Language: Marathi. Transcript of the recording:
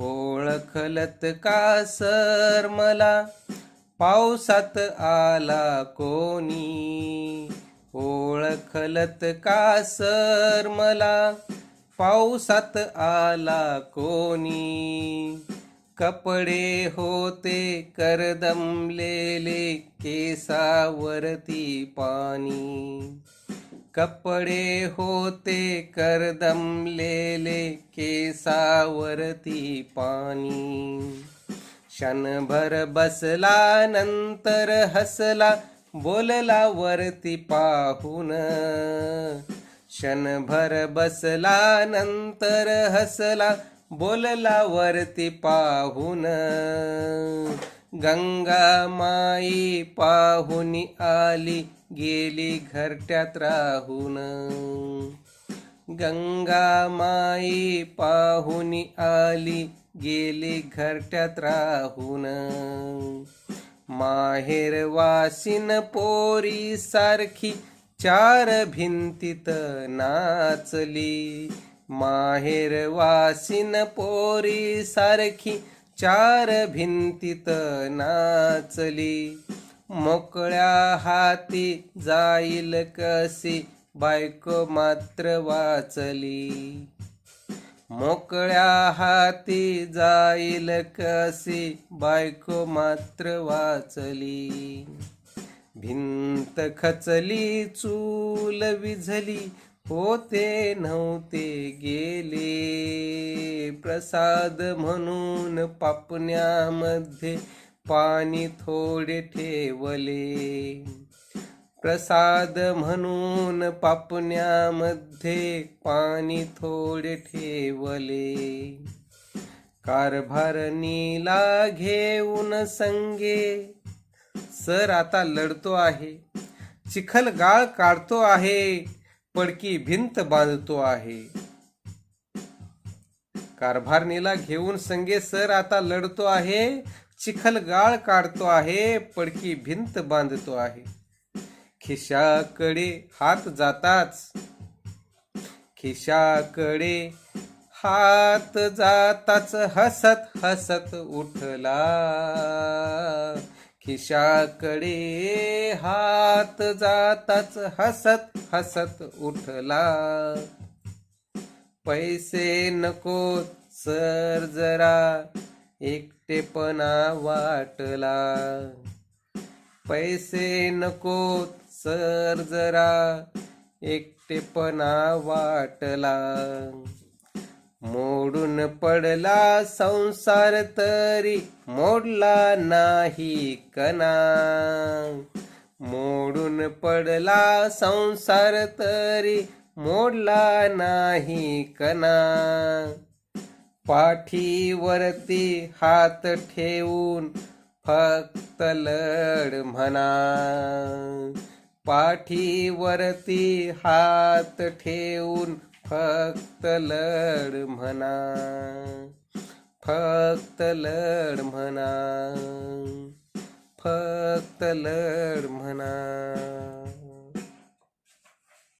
ओळखलत का सर मला? पावसात आला कोणी? ओळखलत का सर मला? पावसात आला कोणी? कपडे होते करदमलेले केसावरती पाणी. कपडे होते करदमलेले केसावरती पाणी. क्षणभर बसला नंतर हसला बोलला वरती पाहून. क्षणभर बसला नंतर हसला बोलला वरती पाहून. गंगा माई पाहुनी आली गेली घरट्यात राहून. गंगा माई पाहुनी आली गेली घरट्यात राहून. माहेर वासिन पोरी सारखी चार भिंतीत नाचली. माहेर वासिन पोरी सारखी चार भिंतीत नाचली. मोकळ्या हाती जाईल कशी? बायको मात्र वाचली. मोकळ्या हाती जाईल कशी? बायको मात्र वाचली. भिंत खचली चूल विझली होते नव्हते गेले. प्रसाद म्हणून पापण्यामध्ये पाणी थोडे ठेवले. प्रसाद म्हणून पापण्यामध्ये पाणी थोडे ठेवले. कारभारणीला घेऊन संगे. सर आता लढतो आहे. चिखल गाळ काढतो आहे. पडकी भिंत बांधतो आहे. कारभारणीला घेऊन संगे सर आता लढतो आहे. चिखलगाळ काढतो आहे पडकी भिंत बांधतो आहे. खिशाकडे हात जाताच खिशाकडे हात जाताच हसत हसत उठला. खिशाकडे हात जाताच हसत हसत उठला. पैसे नको सर जरा एकटेपणा वाटला. पैसे नको सर जरा एकटेपणा वाटला. मोडून पडला संसार तरी मोडला नाही कना मोडून पडला संसार तरी मोडला नाही कना पाठीवरती हात ठेवून फक्त लढ म्हणा. पाठीवरती हात ठेवून फक्त लढ म्हणा. फक्त लढ म्हणा. फक्त लढ म्हणा.